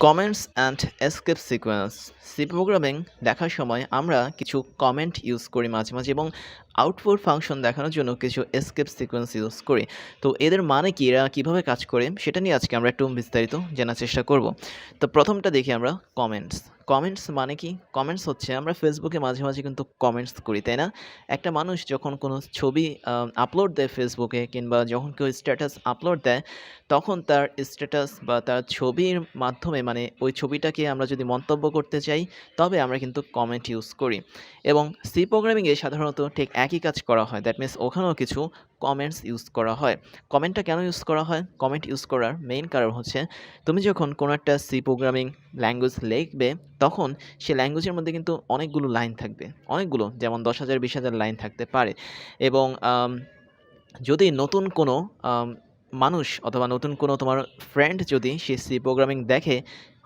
Comments and escape sequence C programming দেখার সময় আমরা কিছু কমেন্ট ইউজ করি মাঝে মাঝে এবং আউটপুট ফাংশন দেখানোর জন্য কিছু এসকেপ সিকোয়েন্স ইউজ করি। তো এদের মানে কি? এরা কীভাবে কাজ করে? সেটা নিয়ে আজকে আমরা একটু বিস্তারিত জানার চেষ্টা করব। তো প্রথমটা দেখি আমরা কমেন্টস কমেন্টস মানে কি? কমেন্টস হচ্ছে, আমরা ফেসবুকে মাঝে মাঝে কিন্তু কমেন্টস করি, তাই না? একটা মানুষ যখন কোনো ছবি আপলোড দেয় ফেসবুকে কিংবা যখন কেউ স্ট্যাটাস আপলোড দেয়, তখন তার স্ট্যাটাস বা তার ছবির মাধ্যমে মানে ওই ছবিটাকে আমরা যদি মন্তব্য করতে চাই, তবে আমরা কিন্তু কমেন্ট ইউজ করি। এবং সি প্রোগ্রামিংয়ে সাধারণত ঠিক একই কাজ করা হয়। দ্যাট মিন্স ওখানেও কিছু কমেন্টস ইউজ করা হয়। কমেন্টটা কেন ইউজ করা হয়? কমেন্ট ইউজ করার মেইন কারণ হচ্ছে, তুমি যখন কোনো একটা সি প্রোগ্রামিং ল্যাঙ্গুয়েজ লিখবে, তখন সে ল্যাঙ্গুয়েজের মধ্যে কিন্তু অনেকগুলো লাইন থাকবে। অনেকগুলো, যেমন দশ হাজার, বিশ হাজার লাইন থাকতে পারে। এবং যদি নতুন কোনো মানুষ অথবা নতুন কোনো তোমার ফ্রেন্ড যদি সে সি প্রোগ্রামিং দেখে,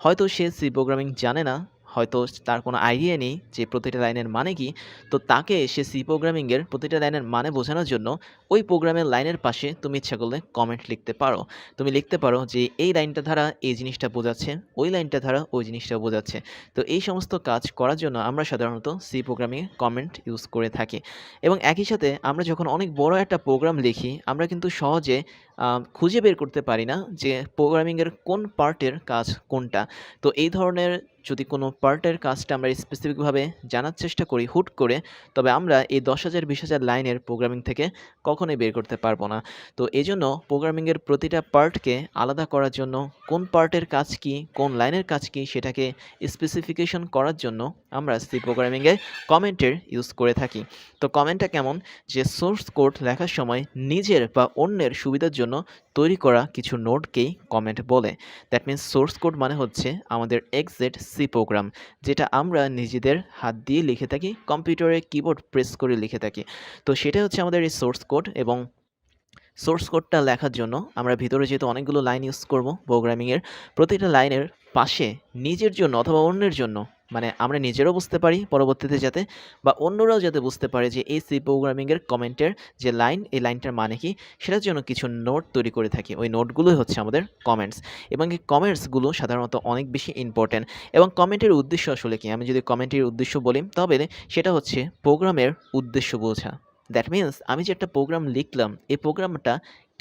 হয়তো সে সি প্রোগ্রামিং জানে না। হয়তো তার কোনো আইডিয়া নেই যে প্রতিটা লাইনের মানে কি, তো তাকে সে সি প্রোগ্রামিংয়ের প্রতিটা লাইনের মানে বোঝানোর জন্য ওই প্রোগ্রামের লাইনের পাশে তুমি ইচ্ছা করলে কমেন্ট লিখতে পারো। তুমি লিখতে পারো যে এই লাইনটা দ্বারা এই জিনিসটা বোঝাচ্ছে, ওই লাইনটা দ্বারা ওই জিনিসটা বোঝাচ্ছে। তো এই সমস্ত কাজ করার জন্য আমরা সাধারণত সি প্রোগ্রামিংয়ে কমেন্ট ইউজ করে থাকি। এবং একই সাথে আমরা যখন অনেক বড় একটা প্রোগ্রাম লিখি, আমরা কিন্তু সহজে খুঁজে বের করতে পারি না যে প্রোগ্রামিংয়ের কোন পার্টের কাজ কোনটা। তো এই ধরনের যদি কোনো পার্টের কাজটা আমরা স্পেসিফিকভাবে জানার চেষ্টা করি হুট করে, তবে আমরা এই দশ হাজার, বিশ হাজার লাইনের প্রোগ্রামিং থেকে কখনোই বের করতে পারব না। তো এই জন্য প্রোগ্রামিংয়ের প্রতিটা পার্টকে আলাদা করার জন্য কোন পার্টের কাজ কি, কোন লাইনের কাজ কি, সেটাকে স্পেসিফিকেশন করার জন্য আমরা সি প্রোগ্রামিংয়ে কমেন্টের ইউজ করে থাকি। তো কমেন্টটা কেমন? যে সোর্স কোড লেখার সময় নিজের বা অন্যের সুবিধার জন্য তৈরি করা কিছু নোটকেই কমেন্ট বলে। দ্যাট মিন্স সোর্স কোড মানে হচ্ছে আমাদের এক্সেট সি প্রোগ্রাম যেটা আমরা নিজেদের হাত দিয়ে লিখে থাকি কম্পিউটারে কিবোর্ড প্রেস করে লিখে থাকি। তো সেটা হচ্ছে আমাদের এই সোর্স কোড এবং সোর্স কোডটা লেখার জন্য আমরা ভিতরে যেহেতু অনেকগুলো লাইন ইউজ করব প্রোগ্রামিংয়ের প্রতিটা লাইনের পাশে নিজের জন্য অথবা অন্যের জন্য মানে আমরা নিজেরাও বুঝতে পারি পরবর্তীতে যাতে, বা অন্যরাও যাতে বুঝতে পারে যে এই সি প্রোগ্রামিংয়ের কমেন্টের যে লাইন এই লাইনটার মানে কি, সেটার জন্য কিছু নোট তৈরি করে থাকি। ওই নোটগুলোই হচ্ছে আমাদের কমেন্টস এবং এই কমেন্টসগুলো সাধারণত অনেক বেশি ইম্পর্ট্যান্ট এবং কমেন্টের উদ্দেশ্য আসলে কি? আমি যদি কমেন্টের উদ্দেশ্য বলি, তবে সেটা হচ্ছে প্রোগ্রামের উদ্দেশ্য বোঝা। দ্যাট মিন্স আমি যে একটা প্রোগ্রাম লিখলাম, এই প্রোগ্রামটা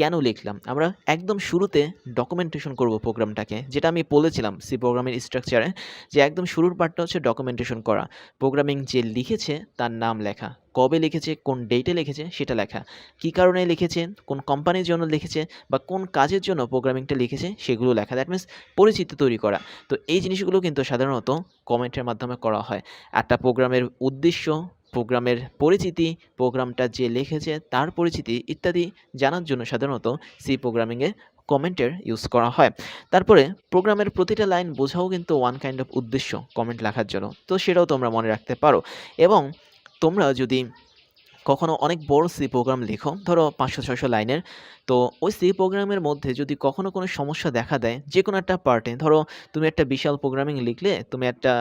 কেন লিখলাম? আমরা একদম শুরুতে ডকুমেন্টেশন করব প্রোগ্রামটাকে যেটা আমি বলেছিলাম সি প্রোগ্রামের স্ট্রাকচারে যে একদম শুরুর পার্টটা হচ্ছে ডকুমেন্টেশন করা। প্রোগ্রামিং যে লিখেছে, তার নাম লেখা। কবে লিখেছে, কোন ডেটে লিখেছে, সেটা লেখা। কী কারণে লিখেছে, কোন কোম্পানির জন্য লিখেছে, বা কোন কাজের জন্য প্রোগ্রামিংটা লিখেছে, সেগুলো লেখা। দ্যাট মিন্স পরিচিতি তৈরি করা। তো এই জিনিসগুলো কিন্তু সাধারণত কমেন্টের মাধ্যমে করা হয়। একটা প্রোগ্রামের উদ্দেশ্য প্রোগ্রামের পরিচিতি, প্রোগ্রামটা যে লিখেছে, তার পরিচিতি ইত্যাদি জানার জন্য সাধারণত সি প্রোগ্রামিংয়ে কমেন্টের ইউজ করা হয়। তারপরে প্রোগ্রামের প্রতিটা লাইন বোঝাও কিন্তু ওয়ান কাইন্ড অফ উদ্দেশ্য কমেন্ট লেখার জন্য। তো সেটাও তোমরা মনে রাখতে পারো। এবং তোমরা যদি কখনো অনেক বড় সি প্রোগ্রাম লেখো, ধরো পাঁচশো ছশো লাইনের তো ওই সি প্রোগ্রামের মধ্যে যদি কখনো কোনো সমস্যা দেখা দেয় যে কোনো একটা পার্টে ধরো তুমি একটা বিশাল প্রোগ্রামিং লিখলে, তুমি একটা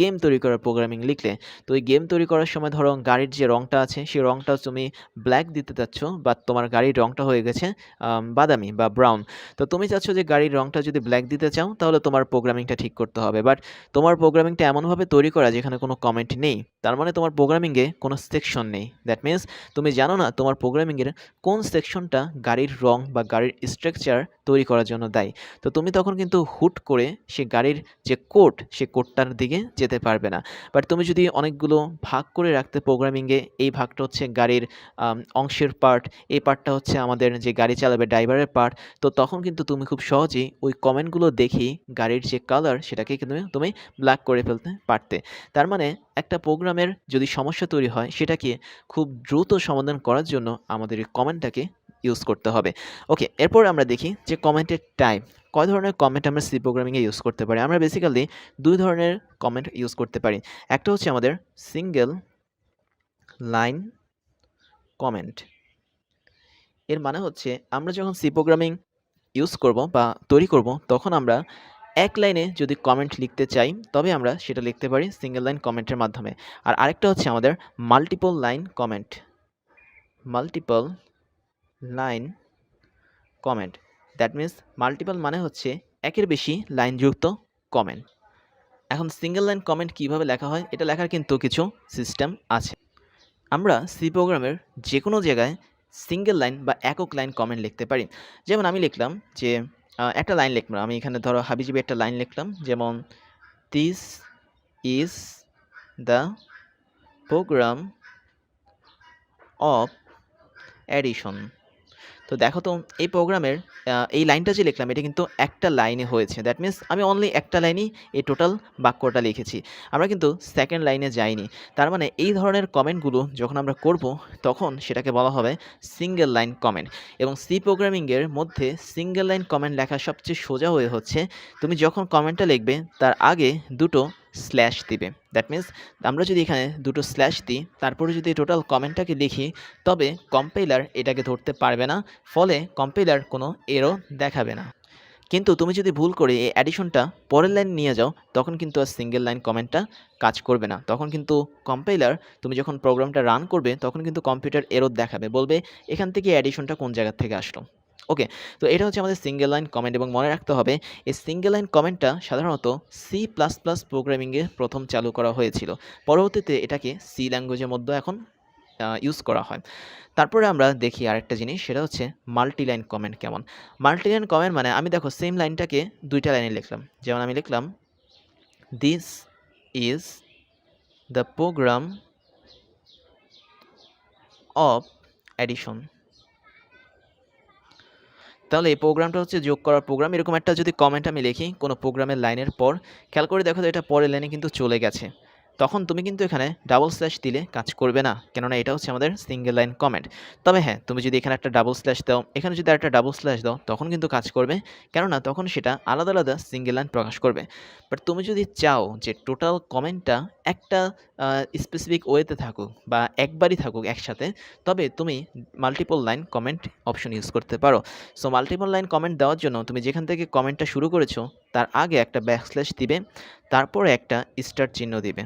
গেম তৈরি করার প্রোগ্রামিং লিখলে, তো ওই গেম তৈরি করার সময় ধরো গাড়ির যে রঙটা আছে, সেই রঙটা তুমি ব্ল্যাক দিতে চাচ্ছ, বা তোমার গাড়ির রঙটা হয়ে গেছে বাদামি বা ব্রাউন তো তুমি চাচ্ছ যে গাড়ির রঙটা যদি ব্ল্যাক দিতে চাও, তাহলে তোমার প্রোগ্রামিংটা ঠিক করতে হবে। বাট তোমার প্রোগ্রামিংটা এমনভাবে তৈরি করা যেখানে কোনো কমেন্ট নেই, তার মানে তোমার প্রোগ্রামিংয়ে কোনো সেকশন নেই। দ্যাট মিন্স তুমি জানো না তোমার প্রোগ্রামিংয়ের কোন সেকশনটা গাড়ির রং বা গাড়ির স্ট্রাকচার তৈরি করার জন্য দেয়। তো তুমি তখন কিন্তু হুট করে সে গাড়ির যে কোড সে কোডটার দিকে যেতে পারবে না। বাট তুমি যদি অনেকগুলো ভাগ করে রাখতে প্রোগ্রামিংয়ে এই ভাগটা হচ্ছে গাড়ির অংশের পার্ট এই পার্টটা হচ্ছে আমাদের যে গাড়ি চালাবে ড্রাইভারের পার্ট তো তখন কিন্তু তুমি খুব সহজেই ওই কমেন্টগুলো দেখি গাড়ির যে কালার সেটাকে কিন্তু তুমি ব্ল্যাক করে ফেলতে পারতে। তার মানে একটা প্রোগ্রামের যদি সমস্যা তৈরি হয়, সেটাকে খুব দ্রুত সমাধান করার জন্য আমাদের এই কমেন্টটাকে ইউজ করতে হবে। ওকে এরপর আমরা দেখি যে কমেন্টের টাইপ কয় ধরনের কমেন্ট আমরা সি প্রোগ্রামিংয়ে ইউজ করতে পারি? আমরা বেসিক্যালি দুই ধরনের কমেন্ট ইউজ করতে পারি। একটা হচ্ছে আমাদের সিঙ্গেল লাইন কমেন্ট এর মানে হচ্ছে আমরা যখন সি প্রোগ্রামিং ইউজ করব বা তৈরি করব, তখন আমরা এক লাইনে যদি কমেন্ট লিখতে চাই, তবে আমরা সেটা লিখতে পারি সিঙ্গেল লাইন কমেন্টের মাধ্যমে। আর আরেকটা হচ্ছে আমাদের multiple line comment multiple line comment. That means multiple মানে হচ্ছে একের বেশি লাইনযুক্ত কমেন্ট। এখন সিঙ্গেল লাইন কমেন্ট কীভাবে লেখা হয়, এটা লেখার কিন্তু কিছু সিস্টেম আছে। আমরা সি প্রোগ্রামের যে কোনো জায়গায় সিঙ্গেল লাইন বা একক লাইন কমেন্ট লিখতে পারি। যেমন আমি লিখলাম যে একটা লাইন লিখলাম। আমি এখানে ধরো হাবিজিবি একটা লাইন লিখলাম। যেমন this is the program of addition তো দেখো তো, এই প্রোগ্রামের এই লাইনটা যে লিখলাম, এটা কিন্তু একটা লাইনে হয়েছে। দ্যাট মিন্স আমি অনলি একটা লাইনই এই টোটাল বাক্যটা লিখেছি। আমরা কিন্তু সেকেন্ড লাইনে যাইনি। তার মানে এই ধরনের কমেন্টগুলো যখন আমরা করব, তখন সেটাকে বলা হবে সিঙ্গেল লাইন কমেন্ট এবং সি প্রোগ্রামিংয়ের মধ্যে সিঙ্গেল লাইন কমেন্ট লেখা সবচেয়ে সোজা হয়ে হচ্ছে, তুমি যখন কমেন্টটা লিখবে, তার আগে দুটো স্ল্যাশ দিবে। দ্যাট মিন্স আমরা যদি এখানে দুটো স্ল্যাশ দিই, তারপরে যদি টোটাল কমেন্টটাকে লিখি, তবে কম্পাইলার এটাকে ধরতে পারবে না, ফলে কম্পাইলার কোনো এরও দেখাবে না। কিন্তু তুমি যদি ভুল করে এই অ্যাডিশনটা পরের লাইন নিয়ে যাও, তখন কিন্তু আর সিঙ্গেল লাইন কমেন্টটা কাজ করবে না। তখন কিন্তু কম্পাইলার তুমি যখন প্রোগ্রামটা রান করবে, তখন কিন্তু কম্পিউটার এরর দেখাবে। বলবে, এখান থেকে অ্যাডিশনটা কোন জায়গা থেকে আসলো? ওকে তো এটা হচ্ছে আমাদের সিঙ্গেল লাইন কমেন্ট এবং মনে রাখতে হবে, এই সিঙ্গেল লাইন কমেন্টটা সাধারণত সি প্লাস প্লাস প্রোগ্রামিংয়ে প্রথম চালু করা হয়েছিল। পরবর্তীতে এটাকে সি ল্যাঙ্গুয়েজের মধ্যে এখন ইউজ করা হয়। তারপরে আমরা দেখি আরেকটা জিনিস, সেটা হচ্ছে মাল্টি লাইন কমেন্ট কেমন। মাল্টি লাইন কমেন্ট মানে আমি দেখো সেম লাইনটাকে দুইটা লাইনে লিখলাম। যেমন আমি লিখলাম this is the program of addition তাহলে এই প্রোগ্রামটা হচ্ছে যোগ করার প্রোগ্রাম। এরকম একটা যদি কমেন্ট আমি লিখি কোনো প্রোগ্রামের লাইনের পর, খেয়াল করে দেখো এটা পরের লাইনে কিন্তু চলে গেছে। তখন তুমি কিন্তু এখানে ডাবল স্ল্যাশ দিলে কাজ করবে না, কেননা এটা হচ্ছে আমাদের সিঙ্গেল লাইন কমেন্ট তবে হ্যাঁ তুমি যদি এখানে একটা ডাবল স্ল্যাশ দাও, এখানে যদি একটা ডাবল স্ল্যাশ দাও, তখন কিন্তু কাজ করবে, কেননা তখন সেটা আলাদা আলাদা সিঙ্গেল লাইন প্রকাশ করবে। বাট তুমি যদি চাও যে টোটাল কমেন্টটা একটা স্পেসিফিক ওয়েতে থাকুক বা একবারই থাকুক একসাথে, তবে তুমি multiple line comment option use করতে পারো। সো মাল্টিপল লাইন কমেন্ট দেওয়ার জন্য তুমি যেখান থেকে কমেন্টটা শুরু করেছ, তার আগে একটা ব্যাকস্ল্যাশ দিবে, তারপরে একটা স্টার চিহ্ন দিবে।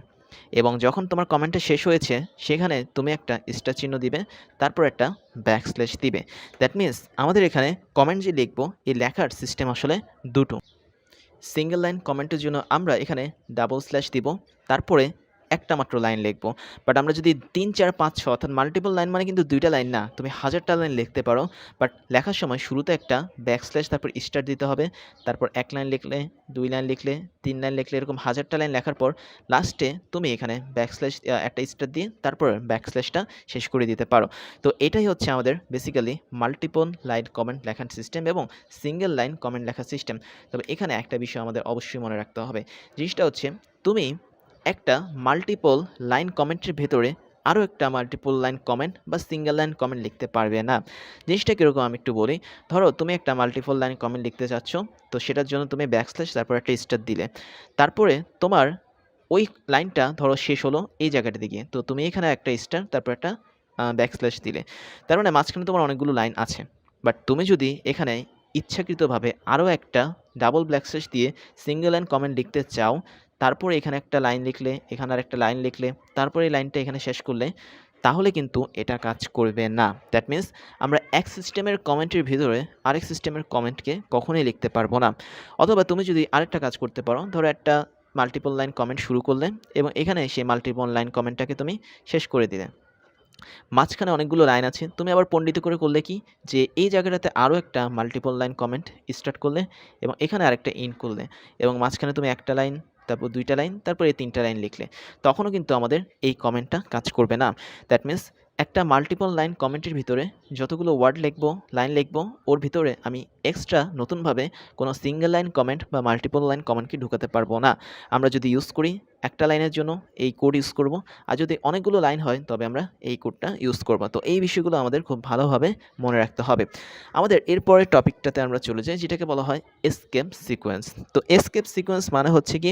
এবং যখন তোমার কমেন্টটা শেষ হয়েছে, সেখানে তুমি একটা স্টার চিহ্ন দিবে, তারপর একটা ব্যাকস্ল্যাশ দিবে। দ্যাট মিন্স আমাদের এখানে কমেন্ট যে লিখব, এই লেখার সিস্টেম আসলে দুটো। সিঙ্গেল লাইন কমেন্টের জন্য আমরা এখানে ডাবল স্ল্যাশ দিব, তারপরে একটা মাত্র লাইন লিখব। বাট আমরা যদি তিন, চার, পাঁচ, ছ, অর্থাৎ মাল্টিপল লাইন মানে কিন্তু দুইটা লাইন না, তুমি হাজারটা লাইন লিখতে পারো। বাট লেখার সময় শুরুতে একটা ব্যাকস্ল্যাশ তারপর স্টার দিতে হবে। তারপর এক লাইন লিখলে, দুই লাইন লিখলে, তিন লাইন লিখলে, এরকম হাজারটা লাইন লেখার পর লাস্টে তুমি এখানে ব্যাকস্ল্যাশ একটা স্টার দিয়ে তারপর ব্যাকস্ল্যাশটা শেষ করে দিতে পারো। তো এটাই হচ্ছে আমাদের বেসিক্যালি মাল্টিপল লাইন কমেন্ট লেখার সিস্টেম এবং সিঙ্গেল লাইন কমেন্ট লেখার সিস্টেম তবে এখানে একটা বিষয় আমাদের অবশ্যই মনে রাখতে হবে। জিনিসটা হচ্ছে, তুমি একটা মাল্টিপল লাইন কমেন্টের ভেতরে আরও একটা মাল্টিপল লাইন কমেন্ট বা সিঙ্গেল লাইন কমেন্ট লিখতে পারবে না। জিনিসটা কীরকম আমি একটু বলি। ধরো, তুমি একটা মাল্টিপল লাইন কমেন্ট লিখতে চাচ্ছ, তো সেটার জন্য তুমি ব্যাকস্ল্যাশ তারপর একটা স্টার দিলে। তারপরে তোমার ওই লাইনটা ধরো শেষ হলো এই জায়গাটাতে গিয়ে তো তুমি এখানে একটা স্টার তারপর একটা ব্যাকস্ল্যাশ দিলে। তার মানে মাঝখানে তোমার অনেকগুলো লাইন আছে। বাট তুমি যদি এখানে ইচ্ছাকৃতভাবে আরও একটা ডাবল ব্ল্যাকস্ল্যাশ দিয়ে সিঙ্গেল লাইন কমেন্ট লিখতে চাও তারপরে এখানে একটা লাইন লিখলে, এখানে আর একটা লাইন লিখলে, তারপরে এই লাইনটা এখানে শেষ করলে, তাহলে কিন্তু এটা কাজ করবে না। দ্যাট মিন্স আমরা এক সিস্টেমের কমেন্টের ভিতরে আরেক সিস্টেমের কমেন্টকে কখনোই লিখতে পারব না। অথবা তুমি যদি আরেকটা কাজ করতে পারো, ধরো একটা মাল্টিপল লাইন কমেন্ট শুরু করলে এবং এখানে সেই মাল্টিপল লাইন কমেন্টটাকে তুমি শেষ করে দিলে। মাঝখানে অনেকগুলো লাইন আছে, তুমি আবার পণ্ডিত করে করলে কি? যে এই জায়গাটাতে আরও একটা মাল্টিপল লাইন কমেন্ট স্টার্ট করলে এবং এখানে আরেকটা ইন করলে এবং মাঝখানে তুমি একটা লাইন তারপর দুইটা লাইন, তারপর এই তিনটা লাইন লিখলে। তখনও কিন্তু আমাদের এই কমেন্টটা কাজ করবে না। দ্যাট মিন্স একটা মাল্টিপল লাইন কমেন্টের ভিতরে যতগুলো ওয়ার্ড লিখব লাইন লিখব, ওর ভিতরে আমি এক্সট্রা নতুনভাবে কোনো সিঙ্গেল লাইন কমেন্ট বা মাল্টিপল লাইন কমেন্টকে ঢুকাতে পারব না। আমরা যদি ইউজ করি একটা লাইনের জন্য এই কোড ইউজ করব। আর যদি অনেকগুলো লাইন হয়, তবে আমরা এই কোডটা ইউজ করব। তো এই বিষয়গুলো আমাদের খুব ভালোভাবে মনে রাখতে হবে। আমাদের এরপরের টপিকটাতে আমরা চলে যাই, যেটাকে বলা হয় এসকেপ সিকোয়েন্স তো এসকেপ সিকোয়েন্স মানে হচ্ছে কি,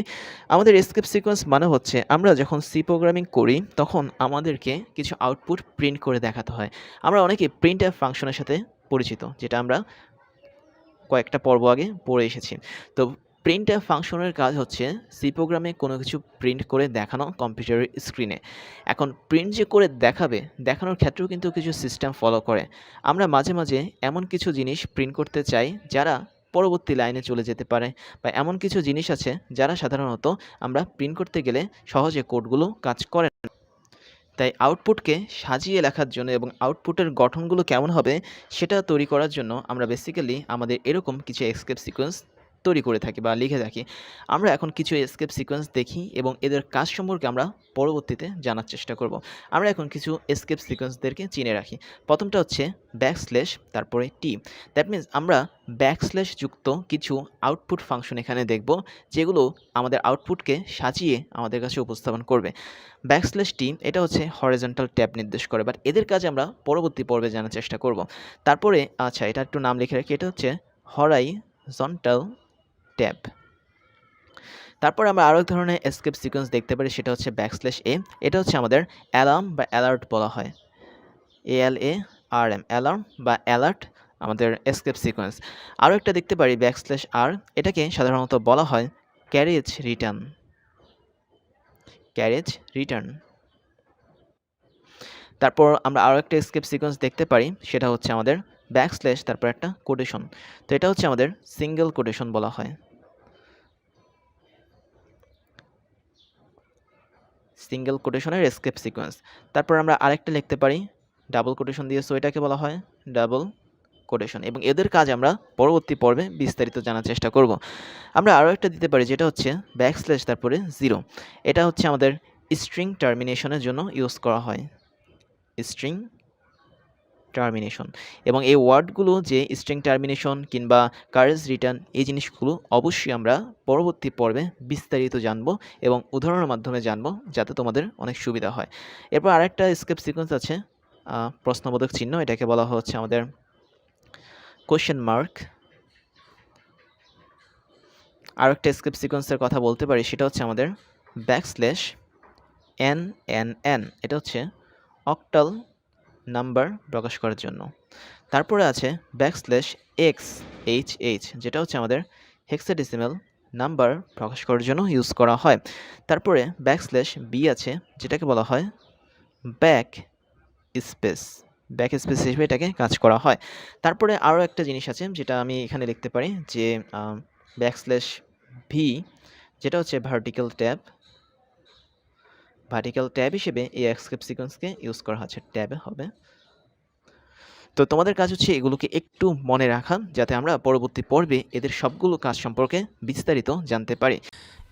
আমাদের এসকেপ সিকোয়েন্স মানে হচ্ছে আমরা যখন সি প্রোগ্রামিং করি, তখন আমাদেরকে কিছু আউটপুট প্রিন্ট করে দেখাতে হয়। আমরা অনেকে প্রিন্ট অ্যাপ ফাংশনের সাথে পরিচিত, যেটা আমরা কয়েকটা পর্ব আগে পড়ে এসেছি। তো প্রিন্ট অ্যাপ ফাংশনের কাজ হচ্ছে সি প্রোগ্রামে কোনো কিছু প্রিন্ট করে দেখানো কম্পিউটারের স্ক্রিনে এখন প্রিন্ট যে করে দেখাবে, দেখানোর ক্ষেত্রেও কিন্তু কিছু সিস্টেম ফলো করে। আমরা মাঝে মাঝে এমন কিছু জিনিস প্রিন্ট করতে চাই যারা পরবর্তী লাইনে চলে যেতে পারে বা এমন কিছু জিনিস আছে যারা সাধারণত আমরা প্রিন্ট করতে গেলে সহজে কোডগুলো কাজ করে না। তাই আউটপুটকে সাজিয়ে লেখার জন্য এবং আউটপুটের গঠনগুলো কেমন হবে সেটা তৈরি করার জন্য আমরা বেসিক্যালি আমাদের এরকম কিছু এসকেপ সিকোয়েন্স তৈরি করে থাকি বা লিখে থাকি। আমরা এখন কিছু এসকেপ সিকোয়েন্স দেখি এবং এদের কাজ সম্পর্কে আমরা পরবর্তীতে জানার চেষ্টা করব। আমরা এখন কিছু এসকেপ সিকোয়েন্সদেরকে চিনে রাখি। প্রথমটা হচ্ছে ব্যাকস্ল্যাশ তারপরে টি দ্যাট মিন্স আমরা ব্যাকস্ল্যাশ যুক্ত কিছু আউটপুট ফাংশন এখানে দেখব, যেগুলো আমাদের আউটপুটকে সাজিয়ে আমাদের কাছে উপস্থাপন করবে। ব্যাকস্ল্যাশ টি এটা হচ্ছে হরিজন্টাল ট্যাব নির্দেশ করে বাট এদের কাজ আমরা পরবর্তী পর্বে জানার চেষ্টা করব। তারপরে আচ্ছা এটা একটু নাম লিখে রাখি, এটা হচ্ছে হরাইজন্টাল ট্যাব। তারপর আমরা আরও এক ধরনের এসকেপ সিকোয়েন্স দেখতে পারি, সেটা হচ্ছে ব্যাকস্ল্যাশ এ এটা হচ্ছে আমাদের অ্যালার্ম বা অ্যালার্ট বলা হয়। A L A R M alarm বা অ্যালার্ট আমাদের এসকেপ সিকোয়েন্স আরও একটা দেখতে পারি ব্যাকস্ল্যাশ আর এটাকে সাধারণত বলা হয় ক্যারেজ রিটার্ন ক্যারেজ রিটার্ন তারপর আমরা আরও একটা স্কেপ সিকোয়েন্স দেখতে পারি, সেটা হচ্ছে আমাদের ব্যাকস্ল্যাশ তারপর একটা কোটেশন তো এটা হচ্ছে আমাদের সিঙ্গেল কোটেশন বলা হয়। সিঙ্গেল কোটেশনের এসকেপ সিকোয়েন্স তারপর আমরা আরেকটা লিখতে পারি। ডাবল কোটেশন দিয়ে সো এটাকে বলা হয়। ডাবল কোটেশন এবং এদের কাজ আমরা পরবর্তী পর্বে বিস্তারিত জানার চেষ্টা করব। আমরা আরও একটা দিতে পারি যেটা হচ্ছে ব্যাক স্ল্যাশ তারপরে জিরো এটা হচ্ছে আমাদের স্ট্রিং টার্মিনেশনের জন্য ইউজ করা হয়। স্ট্রিং টার্মিনেশন এবং এই ওয়ার্ডগুলো যে স্ট্রিং টার্মিনেশন কিংবা কারেজ রিটার্ন এই জিনিসগুলো অবশ্যই আমরা পরবর্তী পর্বে বিস্তারিত জানব এবং উদাহরণের মাধ্যমে জানব যাতে তোমাদের অনেক সুবিধা হয়। এরপর আরেকটা স্কেপ সিকোয়েন্স আছে প্রশ্নবোধক চিহ্ন, এটাকে বলা হচ্ছে আমাদের কোয়েশ্চেন মার্ক আর একটা স্কেপ সিকোয়েন্সের কথা বলতে পারি, সেটা হচ্ছে আমাদের ব্যাকস্ল্যাশ এন এন এন এটা হচ্ছে অক্টাল নাম্বার প্রকাশ করার জন্য। তারপরে আছে ব্যাকস্ল্যাশ এক্স এইচ এইচ, যেটা হচ্ছে আমাদের হেক্সাডেসিমেল নাম্বার প্রকাশ করার জন্য ইউজ করা হয়। তারপরে ব্যাকস্ল্যাশ বি আছে, যেটাকে বলা হয় ব্যাক স্পেস। ব্যাক স্পেস হিসেবে এটাকে কাজ করা হয়। তারপরে আরও একটা জিনিস আছে, যেটা আমি এখানে লিখতে পারি যে ব্যাকস্ল্যাশ ভি, যেটা হচ্ছে ভার্টিক্যাল ট্যাব ভার্টিক্যাল ট্যাব হিসেবে এই এক্সকেপ সিকোয়েন্সকে ইউজ করা হচ্ছে ট্যাবে হবে। তো তোমাদের কাজ হচ্ছে এগুলোকে একটু মনে রাখা, যাতে আমরা পরবর্তী পর্বে এদের সবগুলো কাজ সম্পর্কে বিস্তারিত জানতে পারি।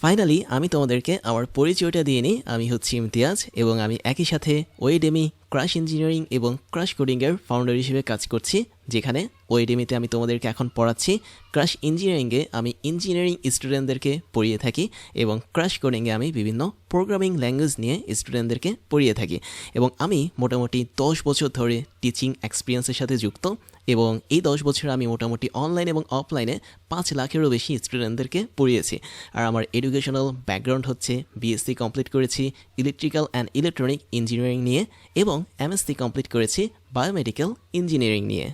ফাইনালি আমি তোমাদেরকে আমার পরিচয়টা দিয়ে নিই। আমি হচ্ছি ইমতিয়াজ এবং আমি একই সাথে ওয়েডেমি ক্রাশ ইঞ্জিনিয়ারিং এবং ক্রাশ কোডিংয়ের ফাউন্ডার হিসেবে কাজ করছি, যেখানে ওয়েডেমিতে আমি তোমাদেরকে এখন পড়াচ্ছি। ক্রাশ ইঞ্জিনিয়ারিংয়ে আমি ইঞ্জিনিয়ারিং স্টুডেন্টদেরকে পড়িয়ে থাকি এবং ক্রাশ কোডিংয়ে আমি বিভিন্ন প্রোগ্রামিং ল্যাঙ্গুয়েজ নিয়ে স্টুডেন্টদেরকে পড়িয়ে থাকি। এবং আমি মোটামুটি দশ বছর ধরে টিচিং এক্সপিরিয়েন্সের সাথে যুক্ত। এবং এই দশ বছর আমি মোটামুটি অনলাইন এবং অফলাইনে পাঁচ লাখেরও বেশি স্টুডেন্টদেরকে পড়িয়েছি। আর আমার এডুকেশনাল ব্যাকগ্রাউন্ড হচ্ছে বিএসসি কমপ্লিট করেছি ইলেকট্রিক্যাল অ্যান্ড ইলেকট্রনিক ইঞ্জিনিয়ারিং নিয়ে এবং এমএসসি কমপ্লিট করেছি বায়োমেডিক্যাল ইঞ্জিনিয়ারিং নিয়ে।